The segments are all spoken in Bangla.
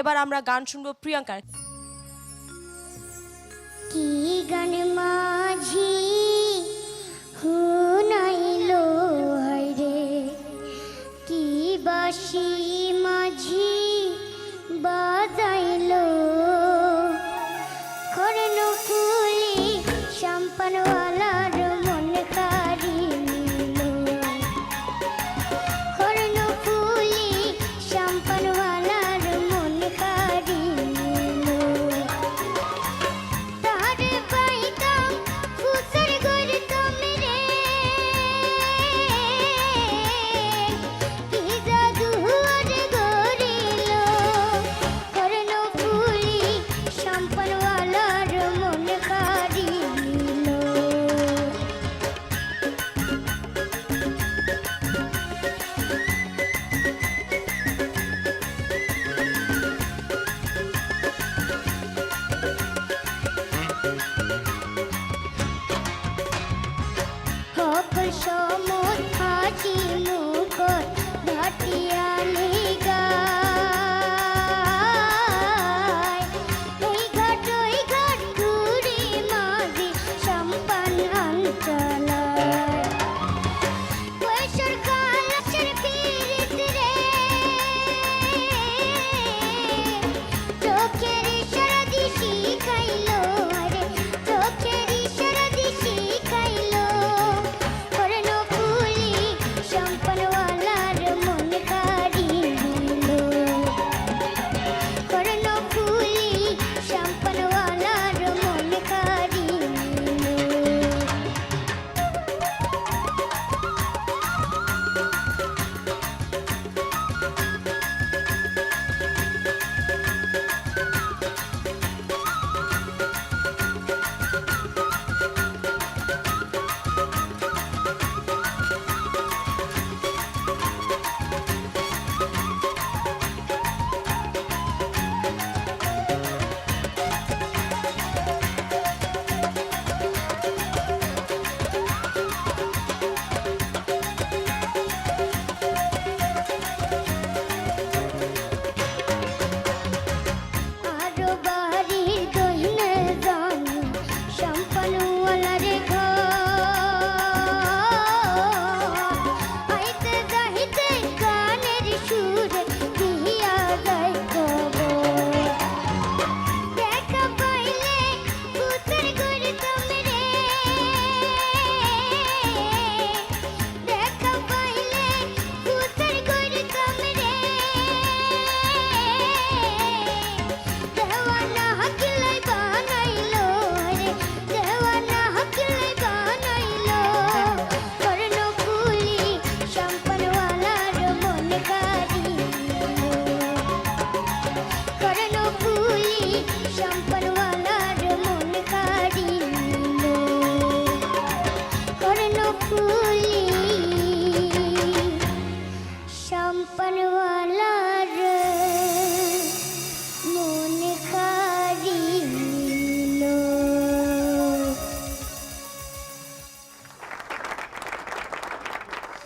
এবার আমরা গান শুনব প্রিয়াঙ্কার। কি গান মাঝি কি বাসি মাঝি সম্পনওয়ালার show.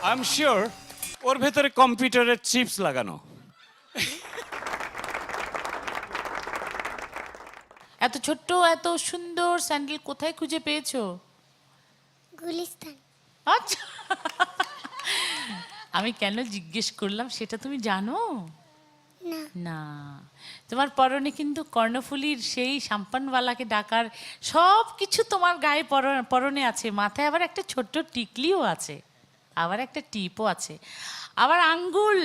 আই এম শিওর ওর ভেতরে কম্পিউটারের চিপস লাগানো। এত ছোট্ট এত সুন্দর স্যান্ডেল কোথায় খুঁজে পেয়েছ? গুলিস্তান। আচ্ছা। আমি কেন জিজ্ঞেস করলাম সেটা তুমি জানো? না। তোমার পরনে কিন্তু কর্ণফুলীর সেই সাম্পানওয়ালাকে ডাকার সব কিছু তোমার গায়ে পর- পরনে আছে। মাথায় আবার একটা ছোট্ট টিকলিও আছে। আবার একটা টিপও আছে। আবার আঙ্গুল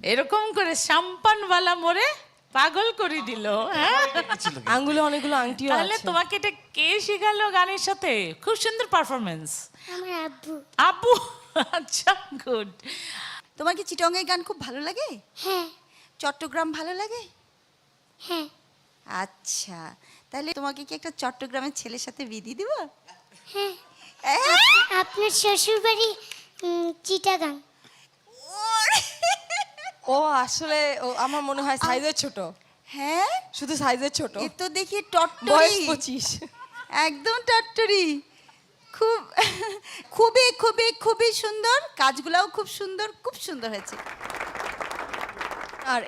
এরকম করে সাম্পানওয়ালা মোড়ে পাগল করে দিল হ্যাঁ? আঙ্গুলে অনেকগুলো আংটি তাহলে তোমাকে এটা কে শেখালো গানের সাথে? খুব সুন্দর পারফরমেন্স আমার আব্বু। আপু আচ্ছা গুড। তোমার কি চিটংয়ের গান খুব ভালো লাগে? হ্যাঁ। চট্টগ্রাম ভালো লাগে? হ্যাঁ। আচ্ছা তাহলে তোমাকে কি একটা চট্টগ্রামের ছেলের সাথে বিধি দিব? হ্যাঁ। হ্যাঁ? আপনার শ্বশুর বাড়ি চিটাগাং। ও আসলে ও আমার মনে হয় সাইজের ছোট। হ্যাঁ? শুধু সাইজের ছোট। এ তো দেখি টট্টরি। পঁচিশ। একদম টটটরি। খুব খুবই খুবই খুবই সুন্দর। কাজগুলাও খুব সুন্দর খুব সুন্দর হয়েছে। আর